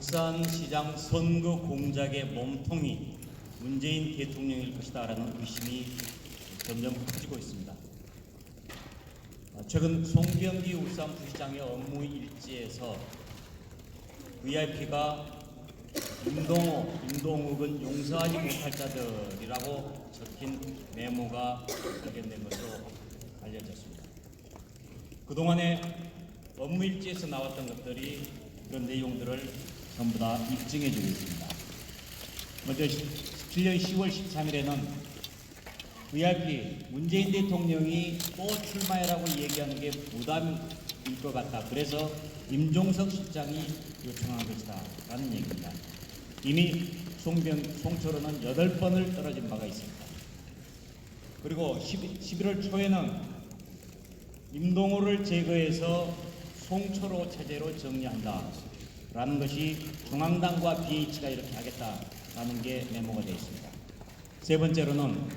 울산시장 선거 공작의 몸통이 문재인 대통령일 것이다라는 의심이 점점 커지고 있습니다. 어, 최근 송병기 울산 부시장의 업무 일지에서 VIP가 임동호, 임동욱은 용서하지 못할 자들이라고 적힌 메모가 발견된 것으로 알려졌습니다. 그동안에 업무 일지에서 나왔던 것들이 그런 내용들을 전부 다 입증해 주고 있습니다. 먼저 17년 10월 13일에는 VIP 문재인 대통령이 또 출마해라고 얘기하는 게 부담일 것 같다. 그래서 임종석 실장이 요청한 것이다. 라는 얘기입니다. 이미 송병, 송철호는 8번을 떨어진 바가 있습니다. 그리고 11 월 초에는 임동호를 제거해서 송철호 체제로 정리한다. 라는 것이 중앙당과 BH가 이렇게 하겠다라는 게 메모가 되어 있습니다. 세 번째로는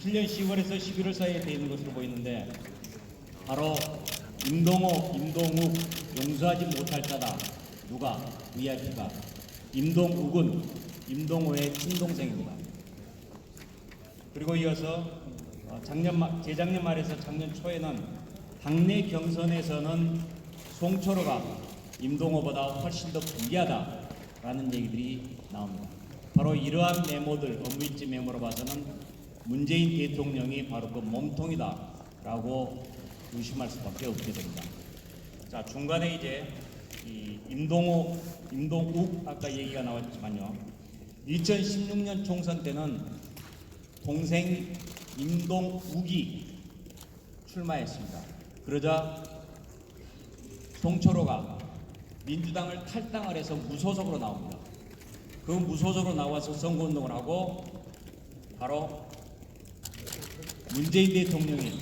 17년 10월에서 11월 사이에 되어 있는 것으로 보이는데 바로 임동호, 임동욱 용서하지 못할 자다. 누가? VIP가. 임동욱은 임동호의 친동생입니다. 그리고 이어서 어, 작년 말, 재작년 말에서 작년 초에는 당내 경선에서는 송철호가 임동호보다 훨씬 더 불리하다라는 얘기들이 나옵니다. 바로 이러한 메모들, 업무일지 메모로 봐서는 문재인 대통령이 바로 그 몸통이다라고 의심할 수밖에 없게 됩니다. 자 중간에 이제 이 임동호, 임동욱 아까 얘기가 나왔지만요. 2016년 총선 때는 동생 임동욱이 출마했습니다. 그러자 송철호가 민주당을 탈당을 해서 무소속으로 나옵니다. 그 무소속으로 나와서 선거운동을 하고 바로 문재인 대통령이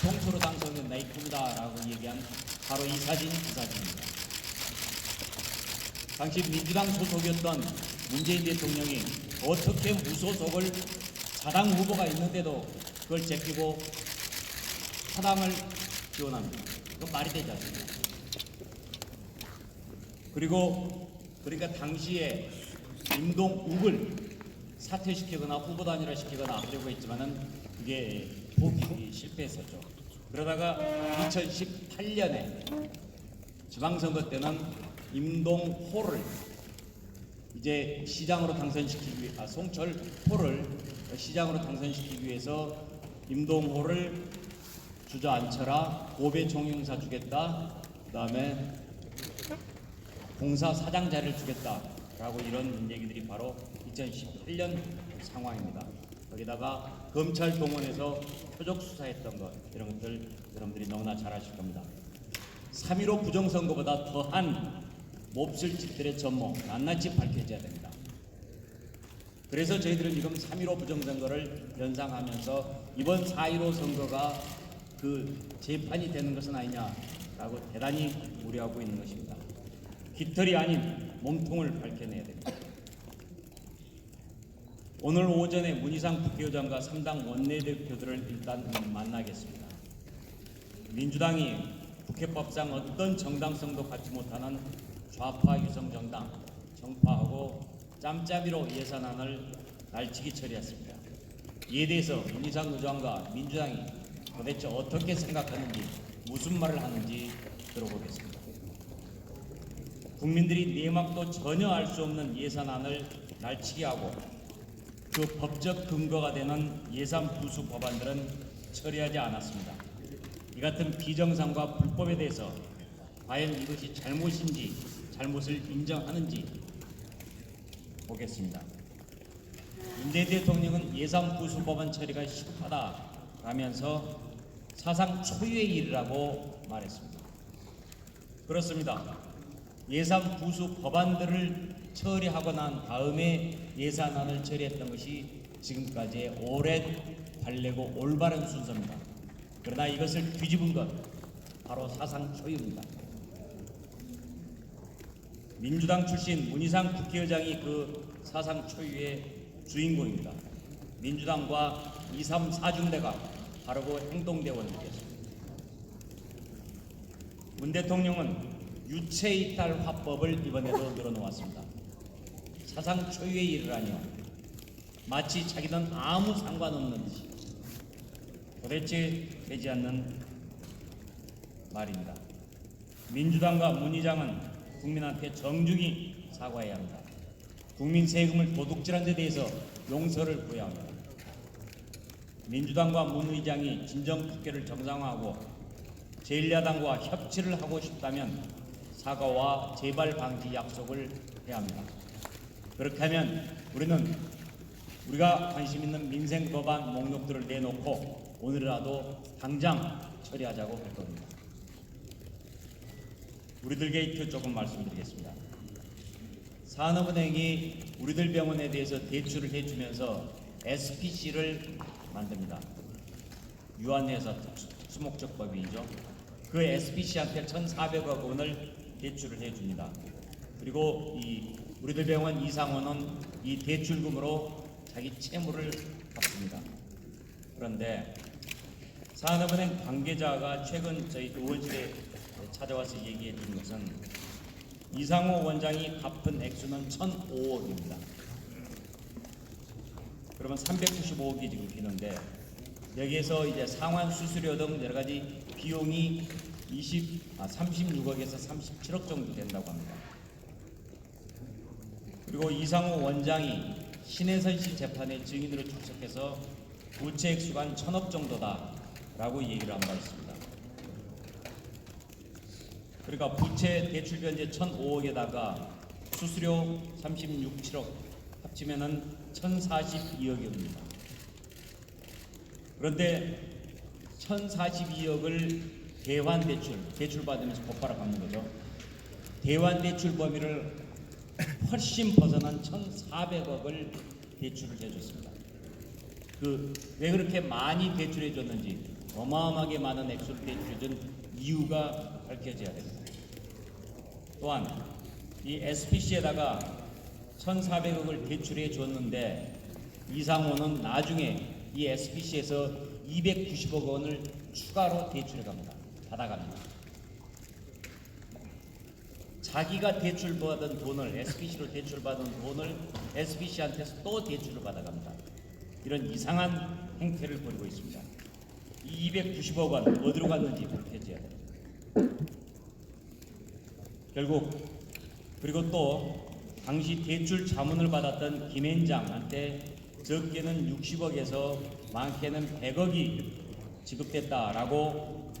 송철호 당선은 나이 꿈이다라고 얘기한 바로 이 사진이 그 사진입니다. 당시 민주당 소속이었던 문재인 대통령이 어떻게 무소속을 사당 후보가 있는데도 그걸 제끼고 사당을 지원합니다. 그건 말이 되지 않습니까? 그리고 그러니까 당시에 임동욱을 사퇴시키거나 후보 단일화 시키거나 하려고 했지만은 그게 포기 실패했었죠. 그러다가 2018년에 지방선거 때는 임동호를 이제 시장으로 당선시키기 위해 아, 송철호를 시장으로 당선시키기 위해서 임동호를 주저앉혀라 고배 총영사 주겠다 그 다음에 공사 사장 자리를 주겠다라고 이런 얘기들이 바로 2018년 상황입니다. 거기다가 검찰 동원해서 표적 수사했던 것 이런 것들 여러분들이 너무나 잘 아실 겁니다. 3.15 부정선거보다 더한 몹쓸 짓들의 전모 낱낱이 밝혀져야 됩니다. 그래서 저희들은 지금 3.15 부정선거를 연상하면서 이번 4.15 선거가 그 재판이 되는 것은 아니냐라고 대단히 우려하고 있는 것입니다. 깃털이 아닌 몸통을 밝혀내야 됩니다. 오늘 오전에 문희상 국회의장과 3당 원내대표들을 일단 만나겠습니다. 민주당이 국회법상 어떤 정당성도 갖지 못하는 좌파 유성 정당 정파하고 짬짬이로 예산안을 날치기 처리했습니다. 이에 대해서 문희상 의장과 민주당이 도대체 어떻게 생각하는지 무슨 말을 하는지 들어보겠습니다. 국민들이 내막도 전혀 알 수 없는 예산안을 날치기 하고 그 법적 근거가 되는 예산 부수 법안들은 처리하지 않았습니다. 이 같은 비정상과 불법에 대해서 과연 이것이 잘못인지 잘못을 인정하는지 보겠습니다. 문재인 대통령은 예산 부수 법안 처리가 시급하다라면서 사상 초유의 일이라고 말했습니다. 그렇습니다. 예산 부수 법안들을 처리하고 난 다음에 예산안을 처리했던 것이 지금까지의 오랜 관례고 올바른 순서입니다. 그러나 이것을 뒤집은 것 바로 사상 초유입니다. 민주당 출신 문희상 국회의장이 그 사상 초유의 주인공입니다. 민주당과 2, 3, 4중대가 바르고 행동대원이었습니다. 문 대통령은 유체 이탈 화법을 이번에도 늘어놓았습니다. 사상 초유의 일이라니요. 마치 자기는 아무 상관없는 듯이 도대체 되지 않는 말입니다. 민주당과 문 의장은 국민한테 정중히 사과해야 합니다. 국민 세금을 도둑질한 데 대해서 용서를 구해야 합니다. 민주당과 문 의장이 진정 국회를 정상화하고 제1야당과 협치를 하고 싶다면 사과와 재발 방지 약속을 해야 합니다. 그렇게 하면 우리는 우리가 관심 있는 민생 법안 목록들을 내놓고 오늘이라도 당장 처리하자고 할 겁니다. 우리들 게이트 조금 말씀드리겠습니다. 산업은행이 우리들 병원에 대해서 대출을 해주면서 SPC를 만듭니다. 유한회사 수목적 법인이죠. 그 SPC한테 1,400억 원을 대출을 해줍니다. 그리고 이 우리들 병원 이상원은 이 대출금으로 자기 채무를 갚습니다. 그런데 산업은행 관계자가 최근 저희 의원실에 찾아와서 얘기해 준 것은 이상호 원장이 갚은 액수는 1,005억입니다. 그러면 395억이 지금 비는데 여기에서 이제 상환 수수료 등 여러 가지 비용이 20, 아, 36억에서 37억 정도 된다고 합니다. 그리고 이상호 원장이 신혜선 씨 재판에 증인으로 출석해서 부채 액수가 한 천억 정도다라고 얘기를 한 바 있습니다. 그러니까 부채 대출 변제 1,005억에다가 수수료 36, 7억 합치면은 1,042억입니다. 그런데 1,042억을 대환 대출, 대출 받으면서 곧바로 갚는 거죠. 대환 대출 범위를 훨씬 벗어난 1,400억을 대출을 해줬습니다. 그 왜 그렇게 많이 대출해 줬는지 어마어마하게 많은 액수를 대출해 준 이유가 밝혀져야 됩니다. 또한 이 SPC에다가 1,400억을 대출해 줬는데 이상호는 나중에 이 SPC에서 290억 원을 추가로 대출해 갑니다. 받아갑니다. 자기가 대출받은 돈을 SPC로 대출받은 돈을 SPC한테서 또 대출을 받아갑니다. 이런 이상한 행태를 벌이고 있습니다. 이 290억 원 어디로 갔는지 밝혀져야 됩니다. 결국 그리고 또 당시 대출 자문을 받았던 김앤장한테 적게는 60억에서 많게는 100억이 지급됐다라고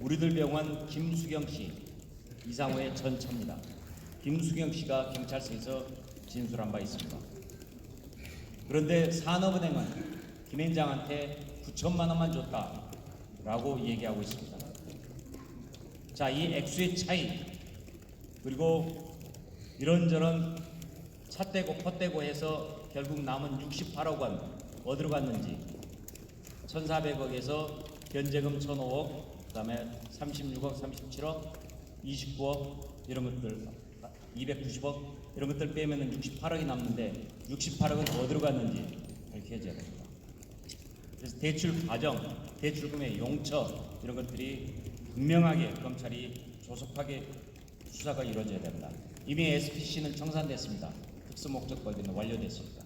우리들 병원 김수경 씨 이상호의 전처입니다. 김수경 씨가 경찰서에서 진술한 바 있습니다. 그런데 산업은행은 김앤장한테 9천만 원만 줬다라고 얘기하고 있습니다. 자, 이 액수의 차이 그리고 이런저런 찻대고 폿대고 해서 결국 남은 68억 원 어디로 갔는지 1,400억에서 변제금 1,005억 그다음에 36억, 37억, 29억 이런 것들 290억 이런 것들 빼면은 68억이 남는데 68억은 어디로 갔는지 밝혀져야 됩니다. 그래서 대출 과정, 대출금의 용처 이런 것들이 분명하게 검찰이 조속하게 수사가 이루어져야 됩니다. 이미 SPC는 청산됐습니다. 특수목적법인은 완료됐습니다.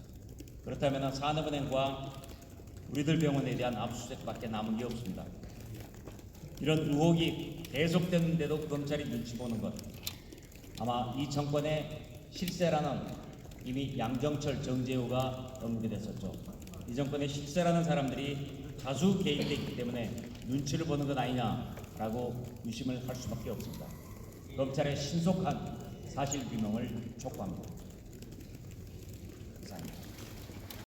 그렇다면 산업은행과 우리들 병원에 대한 압수수색밖에 남은 게 없습니다. 이런 의혹이 계속되는데도 검찰이 눈치 보는 것 아마 이 정권의 실세라는 이미 양정철 정재호가 언급됐었죠. 이 정권의 실세라는 사람들이 다수 개입되기 때문에 눈치를 보는 것 아니냐라고 의심을 할 수밖에 없습니다. 검찰의 신속한 사실 규명을 촉구합니다.